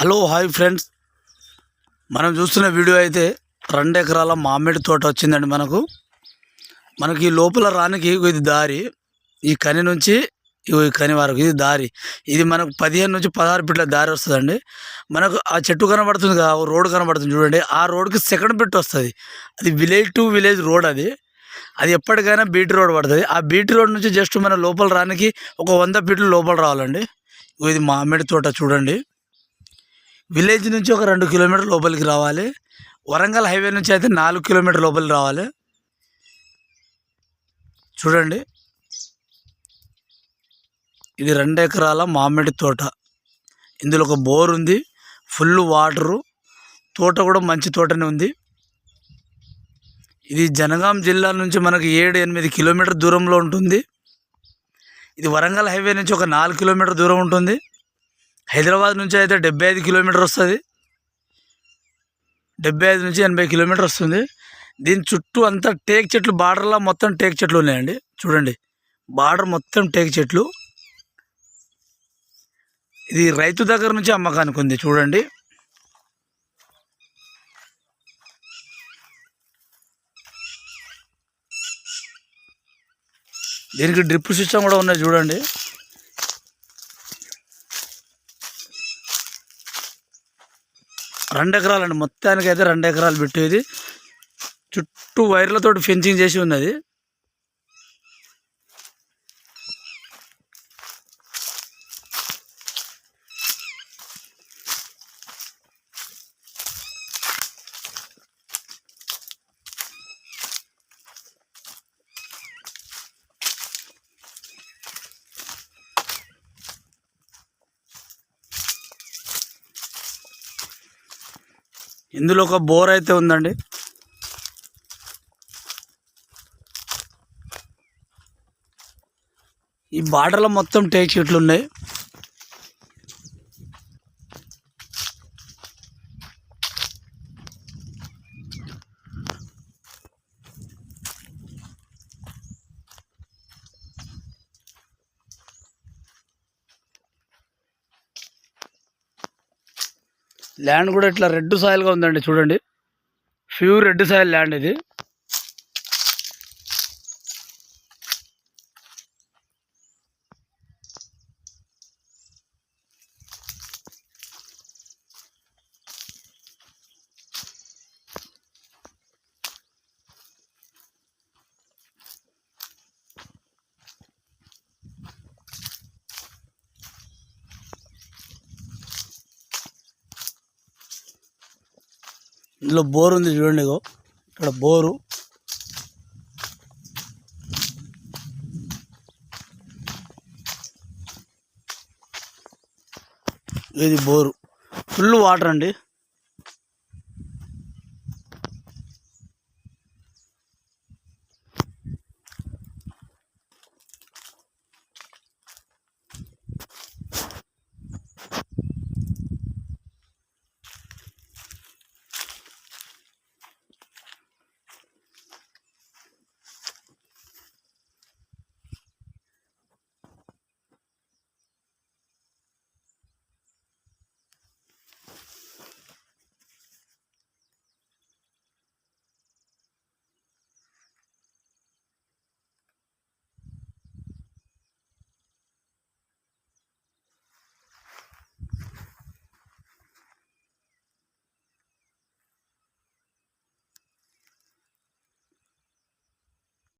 Hello hi friends. మనం చూస్తున్న video అయితే రెండు ఎకరాల మామిడి తోట వచ్చిందండి మనకు. మనకి ఈ లోపల రానికి ఇది దారి. ఈ కని నుంచి ఈ కని వరకు ఇది దారి. ఇది మనకు పదిహేను నుంచి పదహారు ఫీట్ల దారి వస్తుందండి. మనకు ఆ చెట్టు కనబడుతుంది కదా ఓ కనబడుతుంది చూడండి. ఆ రోడ్కి సెకండ్ బిట్ వస్తుంది. అది విలేజ్ టు విలేజ్ రోడ్ అది. అది ఎప్పటికైనా బీటీ రోడ్ పడుతుంది. ఆ బీటీ రోడ్ నుంచి జస్ట్ మన లోపల రానికి ఒక వంద ఫీట్లు లోపల రావాలండి. ఇది మామిడి తోట చూడండి. విలేజ్ నుంచి ఒక రెండు కిలోమీటర్ లోపలికి రావాలి. వరంగల్ హైవే నుంచి అయితే నాలుగు కిలోమీటర్ లోపలికి రావాలి. చూడండి. ఇది రెండు ఎకరాల మామిడి తోట. ఇందులో ఒక బోర్ ఉంది. Full water. తోట కూడా మంచి తోటనే ఉంది. ఇది జనగాం జిల్లా నుంచి మనకి ఏడు ఎనిమిది కిలోమీటర్ దూరంలో ఉంటుంది. ఇది వరంగల్ హైవే నుంచి ఒక నాలుగు కిలోమీటర్ దూరం ఉంటుంది. హైదరాబాద్ నుంచి అయితే డెబ్బై ఐదు కిలోమీటర్ వస్తుంది. డెబ్బై ఐదు నుంచి ఎనభై కిలోమీటర్ వస్తుంది. దీని చుట్టూ అంతా టేక్ చెట్లు బార్డర్లో మొత్తం టేక్ చెట్లు ఉన్నాయండి. చూడండి బార్డర్ మొత్తం టేక్ చెట్లు. ఇది రైతు దగ్గర నుంచి అమ్మకానికి ఉంది చూడండి. దీనికి డ్రిప్ సిస్టమ్ కూడా ఉన్నాయి చూడండి. రెండు ఎకరాలండి మొత్తానికి అయితే రెండు ఎకరాలు పెట్టేది. చుట్టూ వైర్లతోటి ఫెన్సింగ్ చేసి ఉన్నది. ఇందులో ఒక బోర్ అయితే ఉందండి. ఈ బార్డర్లో మొత్తం టేక్ చెట్లు ఉన్నాయి. ల్యాండ్ కూడా ఇట్లా రెడ్ సాయిల్గా ఉందండి చూడండి. ప్యూర్ రెడ్ సాయిల్ ల్యాండ్ ఇది. ఇందులో బోర్ ఉంది చూడండి ఇక్కడ బోరు. ఇది బోరు. ఫుల్ వాటర్ అండి.